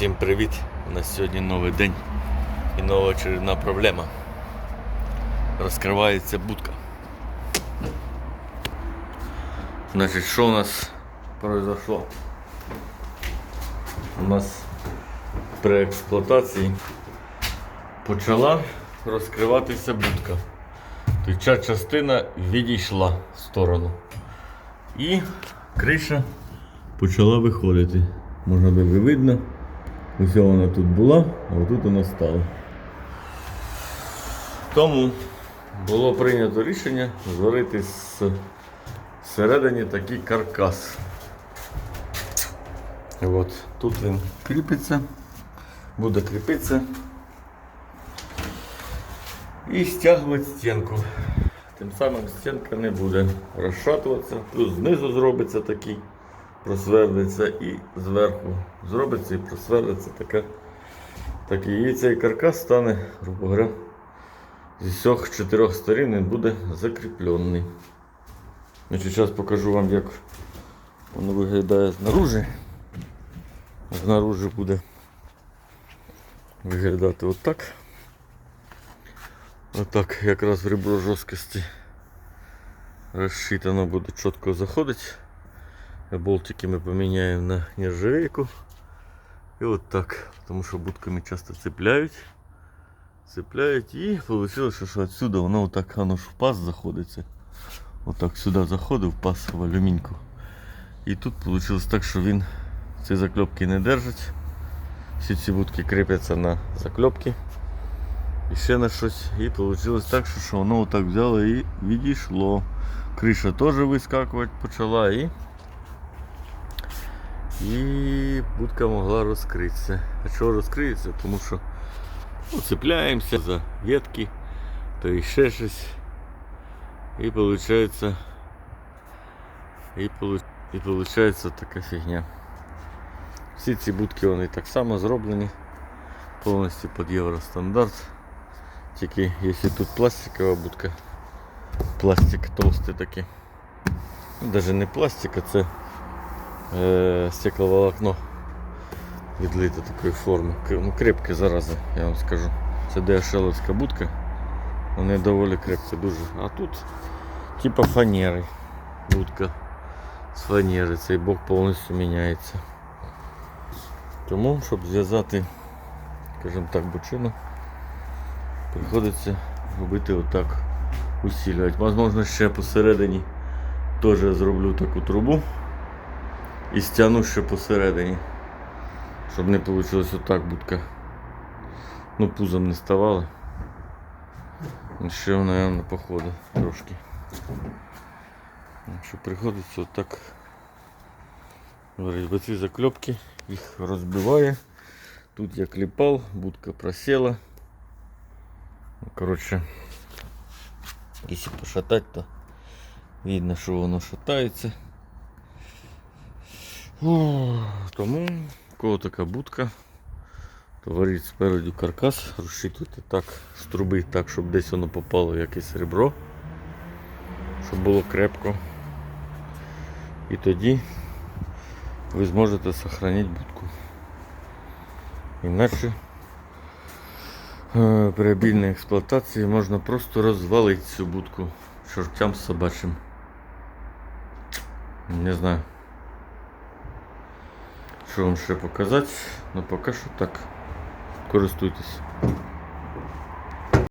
Всім привіт! У нас сьогодні новий день і нова очередна проблема. Розкривається будка. Значить, що у нас произошло? У нас при експлуатації почала розкриватися будка. Тобто ця частина відійшла в сторону. І криша почала виходити. Можна добре видно. Ось вона тут була, а отут вона стала. Тому було прийнято рішення зварити з всередині такий каркас. От, тут він кріпиться, буде кріпитися і стягувати стінку. Тим самим стінка не буде розшатуватися, плюс знизу зробиться такий, просверлиться і зверху зробиться і просверлиться така. такий. І цей каркас стане, грубо говоря, зі всіх чотирьох сторін він буде закріплений. Значить, зараз покажу вам, як воно виглядає знаружи. Знаружи буде виглядати отак. Отак якраз в ребро жорсткості розшитано буде чітко заходити. Болтики ми поміняємо на нержавейку. І от так. Тому що будками часто цепляють. Цепляють і вийшло, що отсюди воно отак воно ж в паз заходиться. Отак сюди заходив паз в алюміньку. І тут вийшло так, що він ці закльопки не держить. Всі ці будки кріпляться на закльопки. І ще на щось. І вийшло так, що, воно отак взяло і відійшло. Криша теж вискакувати почала і і будка могла розкритися. А чого розкриється? Тому що ну, за ветки, то і ще щось. І виходить, і, і виходить така фігня. Всі ці будки вони так само зроблені, повністю під євростандарт. Тільки якщо тут пластикова будка, пластик толстий такий. Ну, Навіть не пластик, а це е, стекловолокно відлите такої форми. Ну, крепке зараза, я вам скажу. Це DHL будка. Вони доволі крепкі дуже. А тут типа фанери. Будка з фанери. Цей бок повністю міняється. Тому, щоб зв'язати, скажімо так, бочину, приходиться робити отак усилювати. Можливо, ще посередині теж зроблю таку трубу і стягну ще посередині. Щоб не вийшло отак будка. Ну, пузом не ставало. І Ще, мабуть, походу трошки. Що приходиться отак. Ці закльопки їх розбиває. Тут я клепал, будка просела. Ну, Коротше, якщо пошатать, то видно, що воно шатається. Тому кого така будка, то варіть спереду каркас, розшитуйте так з труби, так, щоб десь воно попало якесь ребро, щоб було крепко. І тоді ви зможете зберігати будку. Іначе е, при обільній експлуатації можна просто розвалити цю будку чортям собачим. Не знаю. Вам ще показати? але поки що так. Користуйтесь.